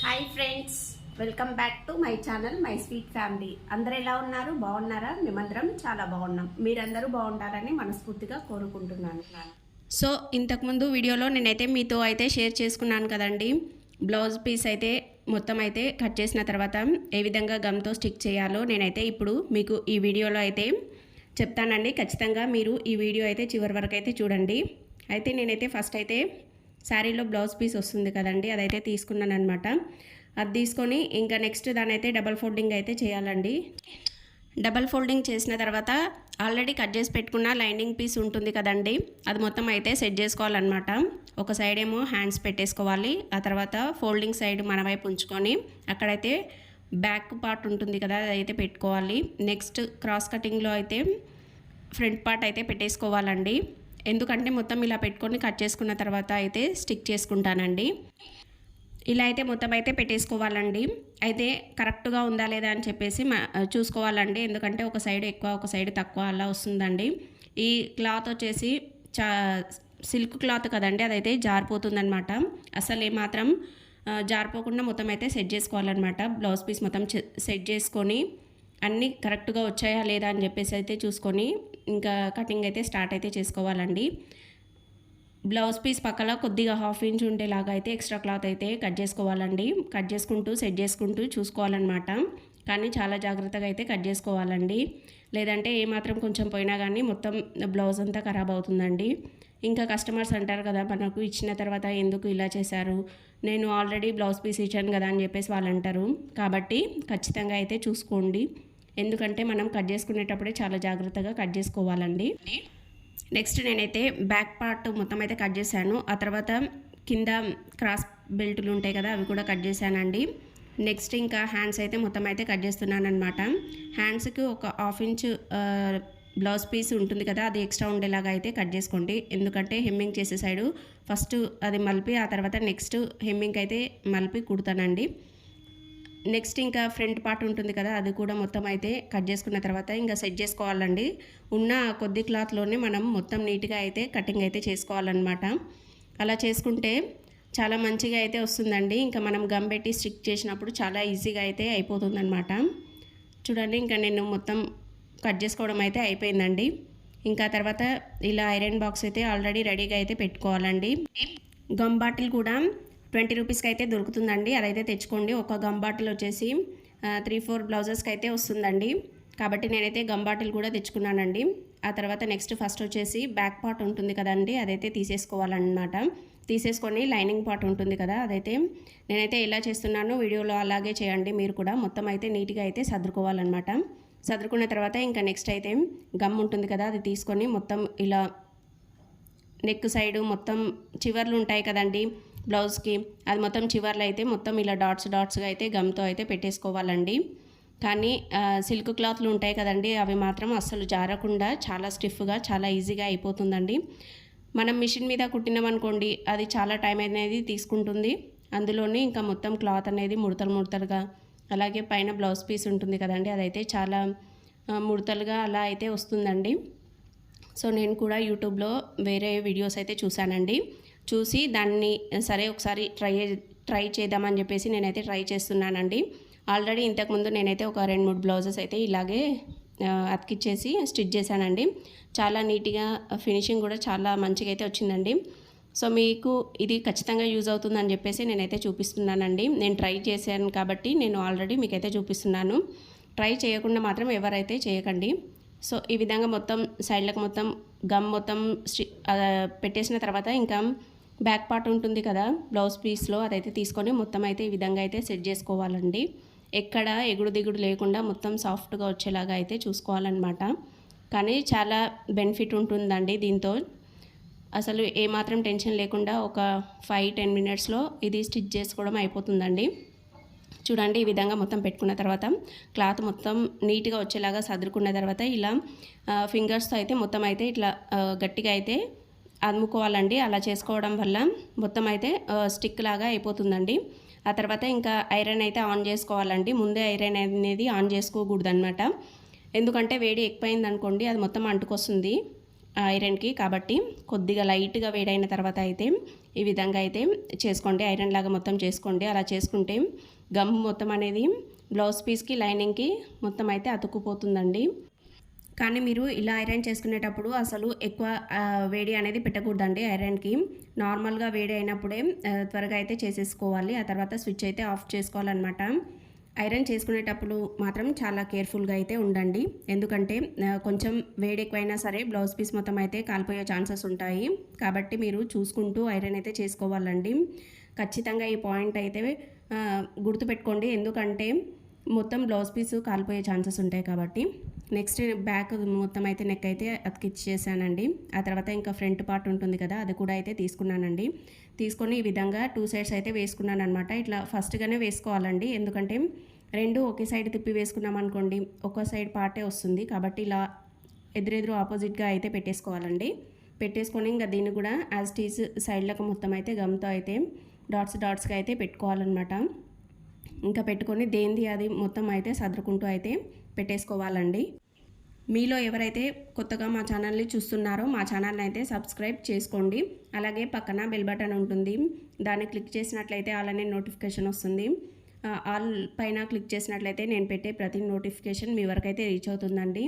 Hi friends welcome back to my channel my sweet family అందరు ఎలా ఉన్నారు? బాగున్నారా? మేమందరం చాలా బాగున్నాం. మీరందరూ బాగుంటారని మనస్ఫూర్తిగా కోరుకుంటున్నాను. సో ఇంతకుముందు వీడియోలో నేనైతే మీతో అయితే షేర్ చేసుకున్నాను కదండి. బ్లౌజ్ పీస్ అయితే మొత్తం అయితే కట్ చేసిన తర్వాత ఏ విధంగా గమ్తో స్టిక్ చేయాలో నేనైతే ఇప్పుడు మీకు ఈ వీడియోలో అయితే చెప్తానండి. ఖచ్చితంగా మీరు ఈ వీడియో అయితే చివరి వరకు అయితే చూడండి. అయితే నేనైతే ఫస్ట్ అయితే శారీలో బ్లౌజ్ పీస్ వస్తుంది కదండి అదైతే తీసుకున్నాను అనమాట అది తీసుకొని ఇంకా నెక్స్ట్ దాని అయితే డబల్ ఫోల్డింగ్ అయితే చేయాలండి. డబల్ ఫోల్డింగ్ చేసిన తర్వాత ఆల్రెడీ కట్ చేసి పెట్టుకున్న లైనింగ్ పీస్ ఉంటుంది కదండి అది మొత్తం అయితే సెట్ చేసుకోవాలన్నమాట. ఒక సైడ్ ఏమో హ్యాండ్స్ పెట్టేసుకోవాలి ఆ తర్వాత ఫోల్డింగ్ సైడ్ మన వైపు ఉంచుకొని అక్కడైతే బ్యాక్ పార్ట్ ఉంటుంది కదా అదైతే పెట్టుకోవాలి. నెక్స్ట్ క్రాస్ కటింగ్లో అయితే ఫ్రంట్ పార్ట్ అయితే పెట్టేసుకోవాలండి. ఎందుకంటే మొత్తం ఇలా పెట్టుకొని కట్ చేసుకున్న తర్వాత అయితే స్టిక్ చేసుకుంటానండి. ఇలా అయితే మొత్తం అయితే పెట్టేసుకోవాలండి. అయితే కరెక్ట్గా ఉందా లేదా అని చెప్పేసి చూసుకోవాలండి. ఎందుకంటే ఒక సైడ్ ఎక్కువ ఒక సైడ్ తక్కువ అలా వస్తుందండి. ఈ క్లాత్ వచ్చేసి చా సిల్క్ క్లాత్ కదండి అదైతే జారిపోతుందనమాట అసలు ఏమాత్రం జారిపోకుండా మొత్తం అయితే సెట్ చేసుకోవాలన్నమాట. బ్లౌజ్ పీస్ మొత్తం సెట్ చేసుకొని అన్నీ కరెక్ట్గా వచ్చాయా లేదా అని చెప్పేసి అయితే చూసుకొని ఇంకా కటింగ్ అయితే స్టార్ట్ అయితే చేసుకోవాలండి. బ్లౌజ్ పీస్ పక్కల కొద్దిగా హాఫ్ ఇంచ్ ఉండేలాగా అయితే ఎక్స్ట్రా క్లాత్ అయితే కట్ చేసుకోవాలండి. కట్ చేసుకుంటూ సెట్ చేసుకుంటూ చూసుకోవాలన్నమాట. కానీ చాలా జాగ్రత్తగా అయితే కట్ చేసుకోవాలండి. లేదంటే ఏమాత్రం కొంచెం పోయినా కానీ మొత్తం బ్లౌజ్ అంతా ఖరాబ్ అవుతుందండి. ఇంకా కస్టమర్స్ అంటారు కదా మనకు ఇచ్చిన తర్వాత ఎందుకు ఇలా చేశారు? నేను ఆల్రెడీ బ్లౌజ్ పీస్ ఇచ్చాను కదా అని చెప్పేసి వాళ్ళు అంటారు కాబట్టి ఖచ్చితంగా అయితే చూసుకోండి. ఎందుకంటే మనం కట్ చేసుకునేటప్పుడే చాలా జాగ్రత్తగా కట్ చేసుకోవాలండి. నెక్స్ట్ నేనైతే బ్యాక్ పార్ట్ మొత్తం అయితే కట్ చేశాను. ఆ తర్వాత కింద క్రాస్ బెల్టులు ఉంటాయి కదా అవి కూడా కట్ చేశానండి. నెక్స్ట్ ఇంకా హ్యాండ్స్ అయితే మొత్తం అయితే కట్ చేస్తున్నాను అనమాట హ్యాండ్స్కి ఒక హాఫ్ ఇంచ్ బ్లౌజ్ పీస్ ఉంటుంది కదా అది ఎక్స్ట్రా ఉండేలాగా అయితే కట్ చేసుకోండి. ఎందుకంటే హెమ్మింగ్ చేసే సైడు ఫస్ట్ అది మలిపి ఆ తర్వాత నెక్స్ట్ హెమ్మింగ్ అయితే మలిపి కుడతానండి. నెక్స్ట్ ఇంకా ఫ్రంట్ పార్ట్ ఉంటుంది కదా అది కూడా మొత్తం అయితే కట్ చేసుకున్న తర్వాత ఇంకా సెట్ చేసుకోవాలండి. ఉన్న కొద్ది క్లాత్లోనే మనం మొత్తం నీట్గా అయితే కటింగ్ అయితే చేసుకోవాలన్నమాట. అలా చేసుకుంటే చాలా మంచిగా అయితే వస్తుందండి. ఇంకా మనం గమ్ పెట్టి స్టిక్ చేసినప్పుడు చాలా ఈజీగా అయితే అయిపోతుందన్నమాట. చూడండి ఇంకా నేను మొత్తం కట్ చేసుకోవడం అయితే అయిపోయిందండి. ఇంకా తర్వాత ఇలా ఐరన్ బాక్స్ అయితే ఆల్రెడీ రెడీగా అయితే పెట్టుకోవాలండి. గమ్ బాటిల్ కూడా ట్వంటీ రూపీస్కి అయితే దొరుకుతుందండి. అదైతే తెచ్చుకోండి. ఒక గమ్ బాటిల్ వచ్చేసి త్రీ ఫోర్ బ్లౌజెస్కి అయితే వస్తుందండి. కాబట్టి నేనైతే గమ్ బాటిల్ కూడా తెచ్చుకున్నానండి. ఆ తర్వాత నెక్స్ట్ ఫస్ట్ వచ్చేసి బ్యాక్ పార్ట్ ఉంటుంది కదండి అదైతే తీసేసుకోవాలన్నమాట. తీసేసుకొని లైనింగ్ పార్ట్ ఉంటుంది కదా అదైతే నేనైతే ఎలా చేస్తున్నానో వీడియోలో అలాగే చేయండి. మీరు కూడా మొత్తం అయితే నీట్గా అయితే సర్దుకోవాలన్నమాట. సర్దుకున్న తర్వాత ఇంకా నెక్స్ట్ అయితే గమ్ ఉంటుంది కదా అది తీసుకొని మొత్తం ఇలా నెక్ సైడు మొత్తం చివర్లు ఉంటాయి కదండి బ్లౌజ్కి. అది మొత్తం చివర్లు అయితే మొత్తం ఇలా డాట్స్ డాట్స్గా అయితే గమ్తో అయితే పెట్టేసుకోవాలండి. కానీ సిల్క్ క్లాత్లు ఉంటాయి కదండి అవి మాత్రం అస్సలు జారకుండా చాలా స్టిఫ్గా చాలా ఈజీగా అయిపోతుందండి. మనం మిషన్ మీద కుట్టినామనుకోండి అది చాలా టైం అనేది తీసుకుంటుంది. అందులోనే ఇంకా మొత్తం క్లాత్ అనేది ముడతలు ముడతలుగా అలాగే పైన బ్లౌజ్ పీస్ ఉంటుంది కదండి అదైతే చాలా ముడతలుగా అలా అయితే వస్తుందండి. సో నేను కూడా యూట్యూబ్లో వేరే వీడియోస్ అయితే చూశానండి. చూసి దాన్ని సరే ఒకసారి ట్రై ట్రై చేద్దామని చెప్పేసి నేనైతే ట్రై చేస్తున్నానండి. ఆల్రెడీ ఇంతకుముందు నేనైతే ఒక రెండు మూడు బ్లౌజెస్ అయితే ఇలాగే అతికిచ్చేసి స్టిచ్ చేశానండి. చాలా నీట్గా ఫినిషింగ్ కూడా చాలా మంచిగా అయితే వచ్చిందండి. సో మీకు ఇది ఖచ్చితంగా యూజ్ అవుతుందని చెప్పేసి నేనైతే చూపిస్తున్నానండి. నేను ట్రై చేశాను కాబట్టి నేను ఆల్రెడీ మీకైతే చూపిస్తున్నాను. ట్రై చేయకుండా మాత్రం ఎవరైతే చేయకండి. సో ఈ విధంగా మొత్తం సైడ్లకు మొత్తం గమ్ మొత్తం స్టి- పెట్టేసిన తర్వాత ఇంకా బ్యాక్ పార్ట్ ఉంటుంది కదా బ్లౌజ్ పీస్లో అదైతే తీసుకొని మొత్తం అయితే ఈ విధంగా అయితే సెట్ చేసుకోవాలండి. ఎక్కడ ఎగుడు దిగుడు లేకుండా మొత్తం సాఫ్ట్గా వచ్చేలాగా అయితే చూసుకోవాలన్నమాట. కానీ చాలా బెనిఫిట్ ఉంటుందండి దీంతో. అసలు ఏమాత్రం టెన్షన్ లేకుండా ఒక ఫైవ్ టెన్ మినిట్స్లో ఇది స్టిచ్ చేసుకోవడం అయిపోతుందండి. చూడండి ఈ విధంగా మొత్తం పెట్టుకున్న తర్వాత క్లాత్ మొత్తం నీట్గా వచ్చేలాగా సదురుకున్న తర్వాత ఇలా ఫింగర్స్తో అయితే మొత్తం అయితే ఇట్లా గట్టిగా అయితే అదుముకోవాలండి. అలా చేసుకోవడం వల్ల మొత్తం అయితే స్టిక్ లాగా అయిపోతుందండి. ఆ తర్వాత ఇంకా ఐరన్ అయితే ఆన్ చేసుకోవాలండి. ముందే ఐరన్ అనేది ఆన్ చేసుకోకూడదు అనమాట ఎందుకంటే వేడి ఎక్కువైంది అనుకోండి అది మొత్తం అంటుకొస్తుంది ఐరన్కి. కాబట్టి కొద్దిగా లైట్గా వేడైన తర్వాత అయితే ఈ విధంగా అయితే చేసుకోండి. ఐరన్ లాగా మొత్తం చేసుకోండి. అలా చేసుకుంటే గమ్ మొత్తం అనేది బ్లౌజ్ పీస్కి లైనింగ్కి మొత్తం అయితే అతుక్కుపోతుందండి. కానీ మీరు ఇలా ఐరన్ చేసుకునేటప్పుడు అసలు ఎక్కువ వేడి అనేది పెట్టకూడదండి ఐరన్కి. నార్మల్గా వేడి అయినప్పుడే త్వరగా అయితే చేసేసుకోవాలి. ఆ తర్వాత స్విచ్ అయితే ఆఫ్ చేసుకోవాలన్నమాట. ఐరన్ చేసుకునేటప్పుడు మాత్రం చాలా కేర్ఫుల్గా అయితే ఉండండి. ఎందుకంటే కొంచెం వేడి ఎక్కువైనా సరే బ్లౌజ్ పీస్ మొత్తం అయితే కాలిపోయే ఛాన్సెస్ ఉంటాయి. కాబట్టి మీరు చూసుకుంటూ ఐరన్ అయితే చేసుకోవాలండి. ఖచ్చితంగా ఈ పాయింట్ అయితే గుర్తుపెట్టుకోండి. ఎందుకంటే మొత్తం బ్లౌజ్ పీస్ కాలిపోయే ఛాన్సెస్ ఉంటాయి కాబట్టి. నెక్స్ట్ బ్యాక్ మొత్తం అయితే నెక్ అయితే అతికిచ్చేసానండి. ఆ తర్వాత ఇంకా ఫ్రంట్ పార్ట్ ఉంటుంది కదా అది కూడా అయితే తీసుకున్నానండి. తీసుకొని ఈ విధంగా టూ సైడ్స్ అయితే వేసుకున్నాను అనమాట ఇట్లా ఫస్ట్గానే వేసుకోవాలండి. ఎందుకంటే రెండు ఒకే సైడ్ తిప్పి వేసుకున్నాం అనుకోండి ఒక సైడ్ పార్టే వస్తుంది. కాబట్టి ఇలా ఎదురెదురు ఆపోజిట్గా అయితే పెట్టేసుకోవాలండి. పెట్టేసుకొని ఇంకా దీన్ని కూడా యాజ్ టీస్ సైడ్లకు మొత్తం అయితే గమ్తో అయితే డాట్స్ డాట్స్గా అయితే పెట్టుకోవాలన్నమాట. ఇంకా పెట్టుకొని దేంది అది మొత్తం అయితే సదురుకుంటూ అయితే పెట్టేసుకోవాలండి. మీలో ఎవరైతే కొత్తగా మా ఛానల్ని చూస్తున్నారో మా ఛానల్ని అయితే సబ్స్క్రైబ్ చేసుకోండి. అలాగే పక్కన బెల్ బటన్ ఉంటుంది. దాన్ని క్లిక్ చేసినట్లయితే అలానే నోటిఫికేషన్ వస్తుంది. ఆల్ పైన క్లిక్ చేసినట్లయితే నేను పెట్టే ప్రతి నోటిఫికేషన్ మీ వరకు అయితే రీచ్ అవుతుందండి.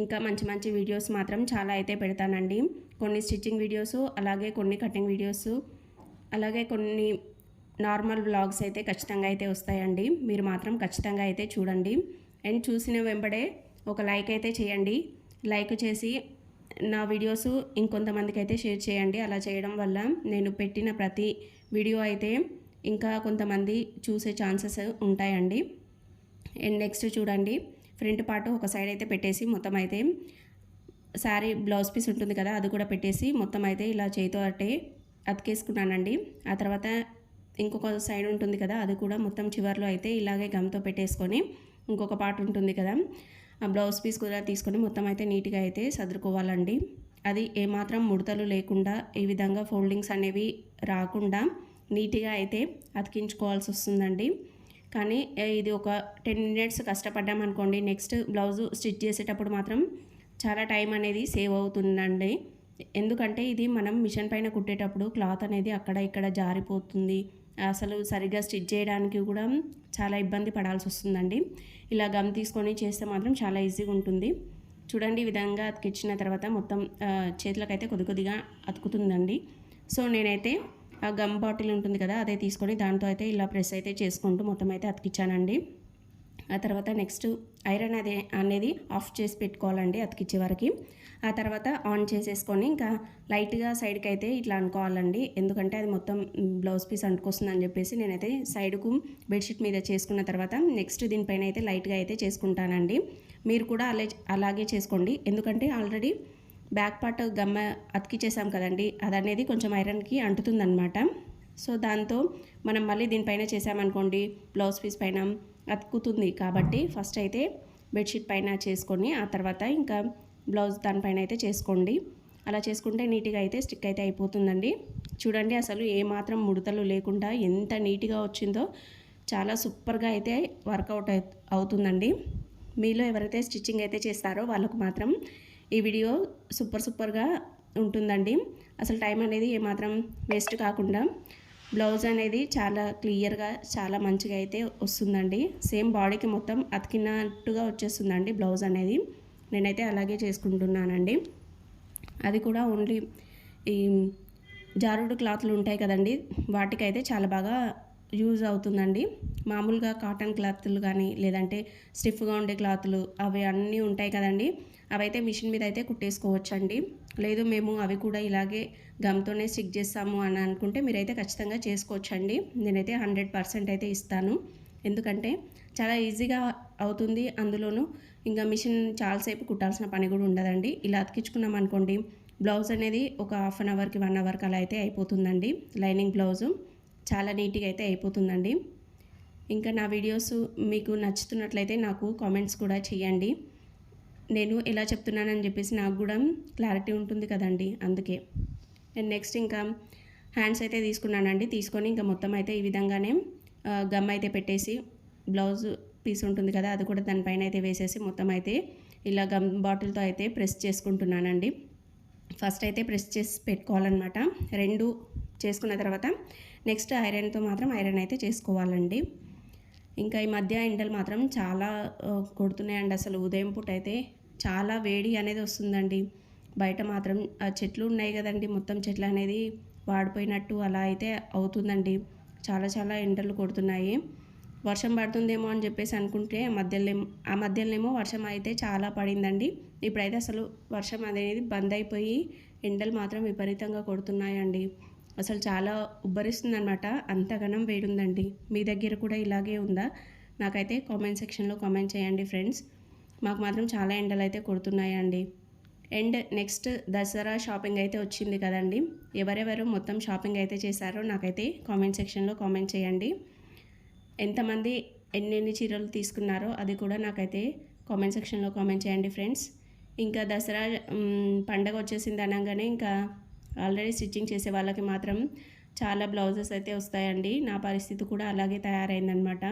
ఇంకా మంచి మంచి వీడియోస్ మాత్రం చాలా అయితే పెడతానండి. కొన్ని స్టిచ్చింగ్ వీడియోస్ అలాగే కొన్ని కటింగ్ వీడియోస్ అలాగే కొన్ని నార్మల్ వ్లాగ్స్ అయితే ఖచ్చితంగా అయితే వస్తాయండి. మీరు మాత్రం ఖచ్చితంగా అయితే చూడండి. అండ్ చూసిన వెంబడే ఒక లైక్ అయితే చేయండి. లైక్ చేసి నా వీడియోస్ ఇంకొంతమందికి అయితే షేర్ చేయండి. అలా చేయడం వల్ల నేను పెట్టిన ప్రతి వీడియో అయితే ఇంకా కొంతమంది చూసే ఛాన్సెస్ ఉంటాయండి. అండ్ నెక్స్ట్ చూడండి. ఫ్రంట్ పార్ట్ ఒక సైడ్ అయితే పెట్టేసి మొత్తం అయితే శారీ బ్లౌజ్ పీస్ ఉంటుంది కదా అది కూడా పెట్టేసి మొత్తం అయితే ఇలా చేతితో అట్టే అతికేసుకున్నానండి. ఆ తర్వాత ఇంకొక సైడ్ ఉంటుంది కదా అది కూడా మొత్తం చివర్లో అయితే ఇలాగే గమ్తో పెట్టేసుకొని ఇంకొక పార్ట్ ఉంటుంది కదా. ఆ బ్లౌజ్ పీస్ కూడా తీసుకొని మొత్తం అయితే నీట్గా అయితే సర్దుకోవాలండి అది ఏమాత్రం ముడతలు లేకుండా ఈ విధంగా ఫోల్డింగ్స్ అనేవి రాకుండా నీట్గా అయితే అతికించుకోవాల్సి వస్తుందండి. కానీ ఇది ఒక టెన్ మినిట్స్ కష్టపడ్డాం అనుకోండి నెక్స్ట్ బ్లౌజ్ స్టిచ్ చేసేటప్పుడు మాత్రం చాలా టైం అనేది సేవ్ అవుతుందండి. ఎందుకంటే ఇది మనం మిషన్ పైన కుట్టేటప్పుడు క్లాత్ అనేది అక్కడ ఇక్కడ జారిపోతుంది. అసలు సరిగ్గా స్టిచ్ చేయడానికి కూడా చాలా ఇబ్బంది పడాల్సి వస్తుందండి. ఇలా గమ్ తీసుకొని చేస్తే మాత్రం చాలా ఈజీగా ఉంటుంది. చూడండి ఈ విధంగా అతికిచ్చిన తర్వాత మొత్తం చేతులకైతే కొద్ది కొద్దిగా అతుకుతుందండి. సో నేనైతే ఆ గమ్ బాటిల్ ఉంటుంది కదా అదే తీసుకొని దాంతో అయితే ఇలా ప్రెస్ అయితే చేసుకుంటూ మొత్తం అయితే అతికిచ్చానండి. ఆ తర్వాత నెక్స్ట్ ఐరన్ అదే అనేది ఆఫ్ చేసి పెట్టుకోవాలండి అతికిచ్చే వరకు. ఆ తర్వాత ఆన్ చేసేసుకొని ఇంకా లైట్గా సైడ్కి అయితే ఇట్లా అనుకోవాలండి. ఎందుకంటే అది మొత్తం బ్లౌజ్ పీస్ అంటుకొస్తుందని చెప్పేసి నేనైతే సైడ్కు బెడ్షీట్ మీద చేసుకున్న తర్వాత నెక్స్ట్ దీనిపైన అయితే లైట్గా అయితే చేసుకుంటానండి. మీరు కూడా అలా అలాగే చేసుకోండి. ఎందుకంటే ఆల్రెడీ బ్యాక్ పార్ట్ గమ్మ అతికిచ్చేసాం కదండి. అది అనేది కొంచెం ఐరన్కి అంటుతుందనమాట సో దాంతో మనం మళ్ళీ దీనిపైన చేసామనుకోండి బ్లౌజ్ పీస్ పైన అతుకుతుంది. కాబట్టి ఫస్ట్ అయితే బెడ్షీట్ పైన చేసుకొని ఆ తర్వాత ఇంకా బ్లౌజ్ దానిపైన అయితే చేసుకోండి. అలా చేసుకుంటే నీట్గా అయితే స్టిక్ అయితే అయిపోతుందండి. చూడండి అసలు ఏ మాత్రం ముడతలు లేకుండా ఎంత నీట్గా వచ్చిందో. చాలా సూపర్గా అయితే వర్కౌట్ అవుతుందండి. మీలో ఎవరైతే స్టిచ్చింగ్ అయితే చేస్తారో వాళ్ళకు మాత్రం ఈ వీడియో సూపర్ సూపర్గా ఉంటుందండి. అసలు టైం అనేది ఏమాత్రం వేస్ట్ కాకుండా బ్లౌజ్ అనేది చాలా క్లియర్గా చాలా మంచిగా అయితే వస్తుందండి. సేమ్ బాడీకి మొత్తం అతికినట్టుగా వచ్చేస్తుందండి బ్లౌజ్ అనేది. నేనైతే అలాగే చేసుకుంటున్నానండి. అది కూడా ఓన్లీ ఈ జారుడు క్లాత్లు ఉంటాయి కదండి వాటికైతే చాలా బాగా యూజ్ అవుతుందండి. మామూలుగా కాటన్ క్లాత్లు కానీ లేదంటే స్టిఫ్గా ఉండే క్లాత్లు అవి అన్నీ ఉంటాయి కదండి. అవైతే మిషన్ మీద అయితే కుట్టేసుకోవచ్చండి. లేదు మేము అవి కూడా ఇలాగే గమ్తోనే స్టిక్ చేస్తాము అని అనుకుంటే మీరైతే ఖచ్చితంగా చేసుకోవచ్చండి. నేనైతే హండ్రెడ్ పర్సెంట్ అయితే ఇస్తాను. ఎందుకంటే చాలా ఈజీగా అవుతుంది అందులోనూ. ఇంకా మిషన్ చాలాసేపు కుట్టాల్సిన పని కూడా ఉండదండి. ఇలా అతికించుకున్నాం అనుకోండి బ్లౌజ్ అనేది ఒక హాఫ్ అన్ అవర్కి వన్ అవర్కి అలా అయితే అయిపోతుందండి. లైనింగ్ బ్లౌజు చాలా నీట్గా అయితే అయిపోతుందండి. ఇంకా నా వీడియోస్ మీకు నచ్చుతున్నట్లయితే నాకు కామెంట్స్ కూడా చేయండి. నేను ఎలా చెప్తున్నానని చెప్పేసి నాకు కూడా క్లారిటీ ఉంటుంది కదండి అందుకే. నేను నెక్స్ట్ ఇంకా హ్యాండ్స్ అయితే తీసుకున్నానండి. తీసుకొని ఇంకా మొత్తం అయితే ఈ విధంగానే గమ్ అయితే పెట్టేసి బ్లౌజ్ పీస్ ఉంటుంది కదా అది కూడా దానిపైన అయితే వేసేసి మొత్తం అయితే ఇలా గమ్ బాటిల్తో అయితే ప్రెస్ చేసుకుంటున్నానండి. ఫస్ట్ అయితే ప్రెస్ చేసి పెట్టుకోవాలన్నమాట. రెండు చేసుకున్న తర్వాత నెక్స్ట్ ఐరన్తో మాత్రం ఐరన్ అయితే చేసుకోవాలండి. ఇంకా ఈ మధ్య ఎండలు మాత్రం చాలా కొడుతున్నాయండి. అసలు ఉదయం పూట అయితే చాలా వేడి అనేది వస్తుందండి. బయట మాత్రం ఆ చెట్లు ఉన్నాయి కదండి మొత్తం చెట్లు అనేది వాడిపోయినట్టు అలా అయితే అవుతుందండి. చాలా చాలా ఎండలు కొడుతున్నాయి. వర్షం పడుతుందేమో అని చెప్పేసి అనుకుంటే మధ్యలో ఆ మధ్యలోనేమో వర్షం అయితే చాలా పడిందండి. ఇప్పుడైతే అసలు వర్షం అనేది బంద్ అయిపోయి ఎండలు మాత్రం విపరీతంగా కొడుతున్నాయండి. అసలు చాలా ఉబ్బరిస్తుంది అనమాట అంతగానం వేడుందండి మీ దగ్గర కూడా ఇలాగే ఉందా? నాకైతే కామెంట్ సెక్షన్లో కామెంట్ చేయండి ఫ్రెండ్స్. మాకు మాత్రం చాలా ఎండలు అయితే కొడుతున్నాయండి. అండ్ నెక్స్ట్ దసరా షాపింగ్ అయితే వచ్చింది కదండి. ఎవరెవరు మొత్తం షాపింగ్ అయితే చేశారో నాకైతే కామెంట్ సెక్షన్లో కామెంట్ చేయండి. ఎంతమంది ఎన్నెన్ని చీరలు తీసుకున్నారో అది కూడా నాకైతే కామెంట్ సెక్షన్లో కామెంట్ చేయండి ఫ్రెండ్స్. ఇంకా దసరా పండగ వచ్చేసింది అనగానే ఇంకా ఆల్రెడీ స్టిచ్చింగ్ చేసే వాళ్ళకి మాత్రం చాలా బ్లౌజెస్ అయితే వస్తాయండి. నా పరిస్థితి కూడా అలాగే తయారైందనమాట.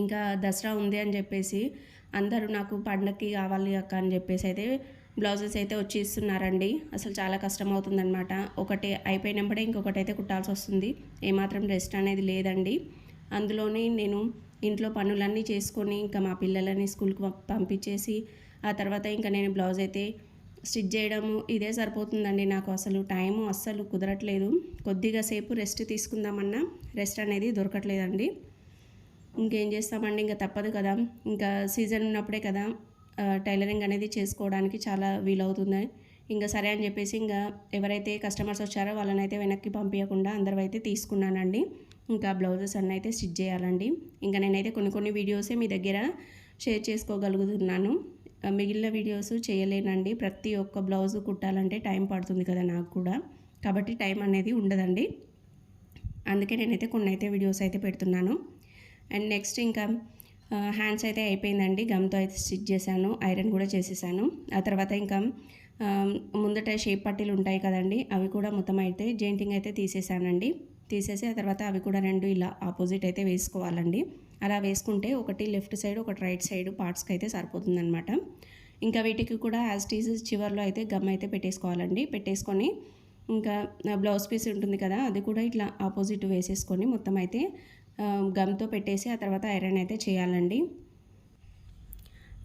ఇంకా దసరా ఉంది అని చెప్పేసి అందరూ నాకు పండగకి కావాలి అక్క అని చెప్పేసి అయితే బ్లౌజెస్ అయితే వచ్చి ఇస్తున్నారండి. అసలు చాలా కష్టం అవుతుందనమాట ఒకటి అయిపోయినప్పుడే ఇంకొకటి అయితే కుట్టాల్సి వస్తుంది. ఏమాత్రం రెస్ట్ అనేది లేదండి. అందులోనే నేను ఇంట్లో పనులన్నీ చేసుకొని ఇంకా మా పిల్లలని స్కూల్కి పంపించేసి ఆ తర్వాత ఇంకా నేను బ్లౌజ్ అయితే స్టిచ్ చేయడము ఇదే సరిపోతుందండి నాకు. అసలు టైము అస్సలు కుదరట్లేదు. కొద్దిగా సేపు రెస్ట్ తీసుకుందామన్నా రెస్ట్ అనేది దొరకట్లేదండి. ఇంకేం చేస్తామండి? ఇంకా తప్పదు కదా. ఇంకా సీజన్ ఉన్నప్పుడే కదా టైలరింగ్ అనేది చేసుకోవడానికి చాలా వీలవుతుంది. ఇంకా సరే అని చెప్పేసి ఇంకా ఎవరైతే కస్టమర్స్ వచ్చారో వాళ్ళని అయితే వెనక్కి పంపించకుండా అందరూ అయితే తీసుకున్నానండి. ఇంకా బ్లౌజెస్ అన్నీ అయితే స్టిచ్ చేయాలండి. ఇంకా నేనైతే కొన్ని కొన్ని వీడియోసే మీ దగ్గర షేర్ చేసుకోగలుగుతున్నాను. మిగిలిన వీడియోస్ చేయలేనండి. ప్రతి ఒక్క బ్లౌజ్ కుట్టాలంటే టైం పడుతుంది కదా నాకు కూడా. కాబట్టి టైం అనేది ఉండదండి. అందుకే నేనైతే కొన్ని అయితే వీడియోస్ అయితే పెడుతున్నాను. అండ్ నెక్స్ట్ ఇంకా హ్యాండ్స్ అయితే అయిపోయిందండి. గమ్తో అయితే స్టిచ్ చేశాను. ఐరన్ కూడా చేసేసాను. ఆ తర్వాత ఇంకా ముందట షేప్ పట్టీలు ఉంటాయి కదండి అవి కూడా మొత్తం అయితే జెయింటింగ్ అయితే తీసేసానండి. తీసేసి ఆ తర్వాత అవి కూడా రెండు ఇలా ఆపోజిట్ అయితే వేసుకోవాలండి. అలా వేసుకుంటే ఒకటి లెఫ్ట్ సైడ్ ఒకటి రైట్ సైడ్ పార్ట్స్కి అయితే సరిపోతుందనమాట ఇంకా వీటికి కూడా యాజ్ టీజ్ చివర్లో అయితే గమ్ అయితే పెట్టేసుకోవాలండి. పెట్టేసుకొని ఇంకా బ్లౌజ్ పీస్ ఉంటుంది కదా అది కూడా ఇట్లా ఆపోజిట్ వేసేసుకొని మొత్తం అయితే గమ్తో పెట్టేసి ఆ తర్వాత ఐరన్ అయితే చేయాలండి.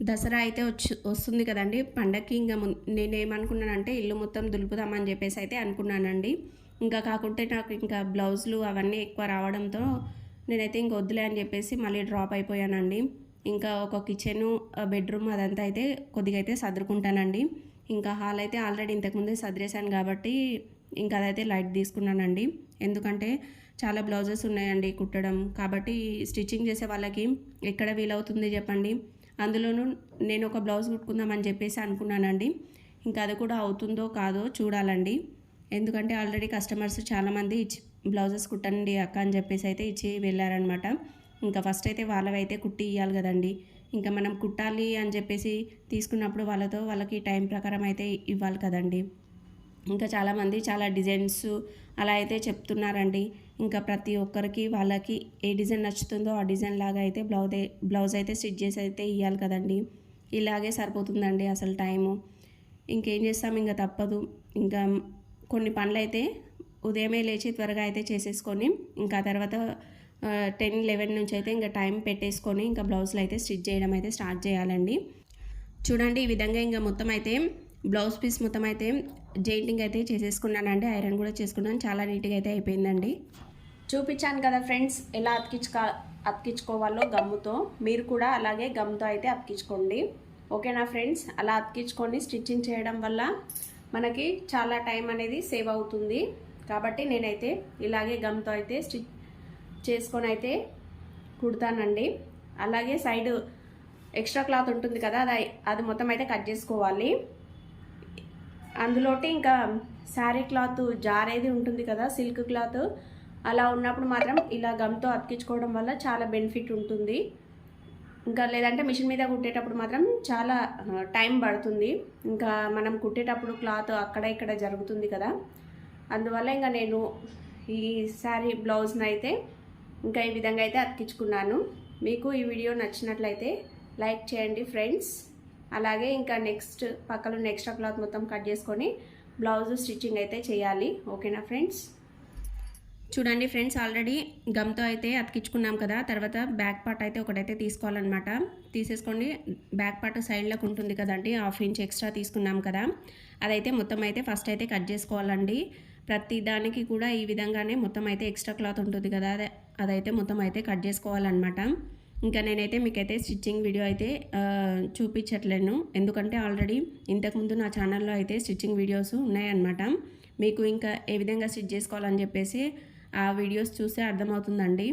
దసరా అయితే వచ్చి వస్తుంది కదండి. పండగకి ఇంకా నేనేమనుకున్నానంటే ఇల్లు మొత్తం దులుపుదామని చెప్పేసి అయితే అనుకున్నానండి. ఇంకా కాకుంటే నాకు ఇంకా బ్లౌజులు అవన్నీ ఎక్కువ రావడంతో నేనైతే ఇంక వద్దులే అని చెప్పేసి మళ్ళీ డ్రాప్ అయిపోయానండి. ఇంకా ఒక కిచెను బెడ్రూమ్ అదంతా అయితే కొద్దిగా అయితే సర్దుకుంటానండి ఇంకా హాల్ అయితే ఆల్రెడీ ఇంతకుముందే సదిరేశాను కాబట్టి ఇంకా అదైతే లైట్ తీసుకున్నానండి. ఎందుకంటే చాలా బ్లౌజెస్ ఉన్నాయండి కుట్టడం. కాబట్టి స్టిచ్చింగ్ చేసే వాళ్ళకి ఎక్కడ వీలవుతుంది చెప్పండి. అందులోనూ నేను ఒక బ్లౌజ్ కుట్టుకుందామని చెప్పేసి అనుకున్నానండి. ఇంకా అది కూడా అవుతుందో కాదో చూడాలండి. ఎందుకంటే ఆల్రెడీ కస్టమర్స్ చాలామంది ఇచ్చి బ్లౌజెస్ కుట్టండి అక్క అని చెప్పేసి అయితే ఇచ్చి వెళ్ళారనమాట. ఇంకా ఫస్ట్ అయితే వాళ్ళవైతే కుట్టి ఇవ్వాలి కదండి. ఇంకా మనం కుట్టాలి అని చెప్పేసి తీసుకున్నప్పుడు వాళ్ళతో వాళ్ళకి టైం ప్రకారం అయితే ఇవ్వాలి కదండి. ఇంకా చాలామంది చాలా డిజైన్స్ అలా అయితే చెప్తున్నారండి. ఇంకా ప్రతి ఒక్కరికి వాళ్ళకి ఏ డిజైన్ నచ్చుతుందో ఆ డిజైన్ లాగా అయితే బ్లౌజ్ బ్లౌజ్ అయితే స్టిచ్ చేసి అయితే ఇవ్వాలి కదండి. ఇలాగే సరిపోతుందండి అసలు టైము ఇంకేం చేస్తాం? ఇంకా తప్పదు. ఇంకా కొన్ని పనులు అయితే ఉదయమే లేచి త్వరగా అయితే చేసేసుకొని ఇంకా తర్వాత టెన్ లెవెన్ నుంచి అయితే ఇంకా టైం పెట్టేసుకొని ఇంకా బ్లౌజ్లు అయితే స్టిచ్ చేయడం అయితే స్టార్ట్ చేయాలండి. చూడండి ఈ విధంగా ఇంకా మొత్తం అయితే బ్లౌజ్ పీస్ మొత్తం అయితే జెయింటింగ్ అయితే చేసేసుకున్నానండి. ఐరన్ కూడా చేసుకున్నాను. చాలా నీట్గా అయితే అయిపోయిందండి. చూపించాను కదా ఫ్రెండ్స్ ఎలా అతికించుకో అతికించుకోవాలో గమ్ముతో. మీరు కూడా అలాగే గమ్తో అయితే అతికించుకోండి. ఓకేనా ఫ్రెండ్స్? అలా అతికించుకొని స్టిచ్చింగ్ చేయడం వల్ల మనకి చాలా టైం అనేది సేవ్ అవుతుంది. కాబట్టి నేనైతే ఇలాగే గమ్తో అయితే స్టిచ్ చేసుకొని అయితే కుడతానండి. అలాగే సైడ్ ఎక్స్ట్రా క్లాత్ ఉంటుంది కదా అది అది మొత్తం అయితే కట్ చేసుకోవాలి. అందులోటి ఇంకా శారీ క్లాత్ జారేది ఉంటుంది కదా సిల్క్ క్లాత్ అలా ఉన్నప్పుడు మాత్రం ఇలా గమ్తో అతికించుకోవడం వల్ల చాలా బెనిఫిట్ ఉంటుంది. ఇంకా లేదంటే మిషన్ మీద కుట్టేటప్పుడు మాత్రం చాలా టైం పడుతుంది. ఇంకా మనం కుట్టేటప్పుడు క్లాత్ అక్కడ ఇక్కడ జరుగుతుంది కదా. అందువల్ల ఇంకా నేను ఈ శారీ బ్లౌజ్ని అయితే ఇంకా ఈ విధంగా అయితే అతికించుకున్నాను. మీకు ఈ వీడియో నచ్చినట్లయితే లైక్ చేయండి ఫ్రెండ్స్. అలాగే ఇంకా నెక్స్ట్ పక్కన ఎక్స్ట్రా క్లాత్ మొత్తం కట్ చేసుకొని బ్లౌజ్ స్టిచ్చింగ్ అయితే చేయాలి. ఓకేనా ఫ్రెండ్స్? చూడండి ఫ్రెండ్స్ ఆల్రెడీ గమ్తో అయితే అతికించుకున్నాం కదా. తర్వాత బ్యాక్ పార్ట్ అయితే ఒకటైతే తీసుకోవాలన్నమాట. తీసేసుకోండి. బ్యాక్ పార్ట్ సైడ్లోకి ఉంటుంది కదండి హాఫ్ ఇంచ్ ఎక్స్ట్రా తీసుకున్నాం కదా. అదైతే మొత్తం అయితే ఫస్ట్ అయితే కట్ చేసుకోవాలండి. ప్రతి దానికి కూడా ఈ విధంగానే మొత్తం అయితే ఎక్స్ట్రా క్లాత్ ఉంటుంది కదా. అదైతే మొత్తం అయితే కట్ చేసుకోవాలన్నమాట. ఇంకా నేనైతే మీకైతే స్టిచ్చింగ్ వీడియో అయితే చూపించట్లేను. ఎందుకంటే ఆల్రెడీ ఇంతకుముందు నా ఛానల్లో అయితే స్టిచ్చింగ్ వీడియోస్ ఉన్నాయన్నమాట. మీకు ఇంకా ఏ విధంగా స్టిచ్ చేసుకోవాలని చెప్పేసి ఆ వీడియోస్ చూస్తే అర్థమవుతుందండి.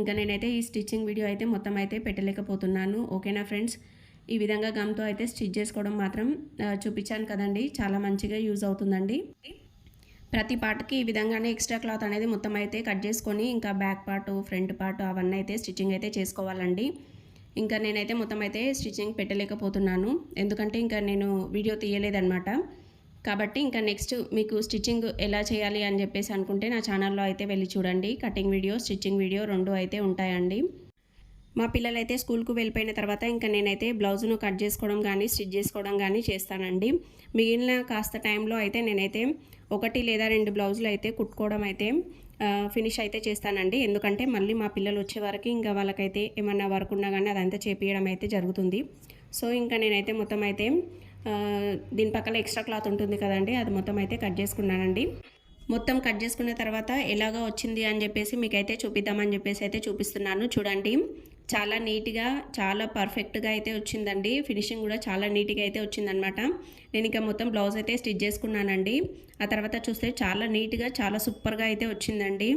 ఇంకా నేనైతే ఈ స్టిచ్చింగ్ వీడియో అయితే మొత్తం అయితే పెట్టలేకపోతున్నాను. ఓకేనా ఫ్రెండ్స్? ఈ విధంగా గమ్తో అయితే స్టిచ్ చేసుకోవడం మాత్రం చూపించాను కదండి. చాలా మంచిగా యూజ్ అవుతుందండి. ప్రతి పార్ట్కి ఈ విధంగానే ఎక్స్ట్రా క్లాత్ అనేది మొత్తం అయితే కట్ చేసుకొని ఇంకా బ్యాక్ పార్ట్ ఫ్రంట్ పార్ట్ అవన్నీ అయితే స్టిచ్చింగ్ అయితే చేసుకోవాలండి. ఇంకా నేనైతే మొత్తం అయితే స్టిచ్చింగ్ పెట్టలేకపోతున్నాను. ఎందుకంటే ఇంకా నేను వీడియో తీయలేదన్నమాట. కాబట్టి ఇంకా నెక్స్ట్ మీకు స్టిచ్చింగ్ ఎలా చేయాలి అని చెప్పేసి అనుకుంటే నా ఛానల్లో అయితే వెళ్ళి చూడండి. కటింగ్ వీడియో స్టిచ్చింగ్ వీడియో రెండు అయితే ఉంటాయండి. మా పిల్లలైతే స్కూల్కు వెళ్ళిపోయిన తర్వాత ఇంకా నేనైతే బ్లౌజ్ను కట్ చేసుకోవడం కానీ స్టిచ్ చేసుకోవడం కానీ చేస్తానండి. మిగిలిన కాస్త టైంలో అయితే నేనైతే ఒకటి లేదా రెండు బ్లౌజులు అయితే కుట్టుకోవడం అయితే ఫినిష్ అయితే చేస్తానండి. ఎందుకంటే మళ్ళీ మా పిల్లలు వచ్చే వరకు ఇంకా వాళ్ళకైతే ఏమన్నా వర్క్ ఉన్నా కానీ అదంతా చేపించడం అయితే జరుగుతుంది. సో ఇంకా నేనైతే మొత్తం అయితే దీని పక్కన ఎక్స్ట్రా క్లాత్ ఉంటుంది కదండి అది మొత్తం అయితే కట్ చేసుకున్నానండి. మొత్తం కట్ చేసుకున్న తర్వాత ఎలాగా వచ్చింది అని చెప్పేసి మీకైతే చూపిద్దామని చెప్పేసి అయితే చూపిస్తున్నాను. చూడండి చాలా నీట్గా చాలా పర్ఫెక్ట్గా అయితే వచ్చిందండి. ఫినిషింగ్ కూడా చాలా నీట్గా అయితే వచ్చిందనమాట నేను ఇంకా మొత్తం బ్లౌజ్ అయితే స్టిచ్ చేసుకున్నానండి. ఆ తర్వాత చూస్తే చాలా నీట్గా చాలా సూపర్గా అయితే వచ్చిందండి.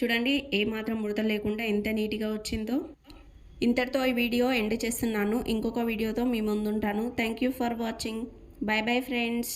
చూడండి ఏ మాత్రం ముడత లేకుండా ఎంత నీట్గా వచ్చిందో. ఇంతటితో ఈ వీడియో ఎండ్ చేస్తున్నాను. ఇంకొక వీడియోతో మీ ముందుంటాను. Thank you for watching bye bye friends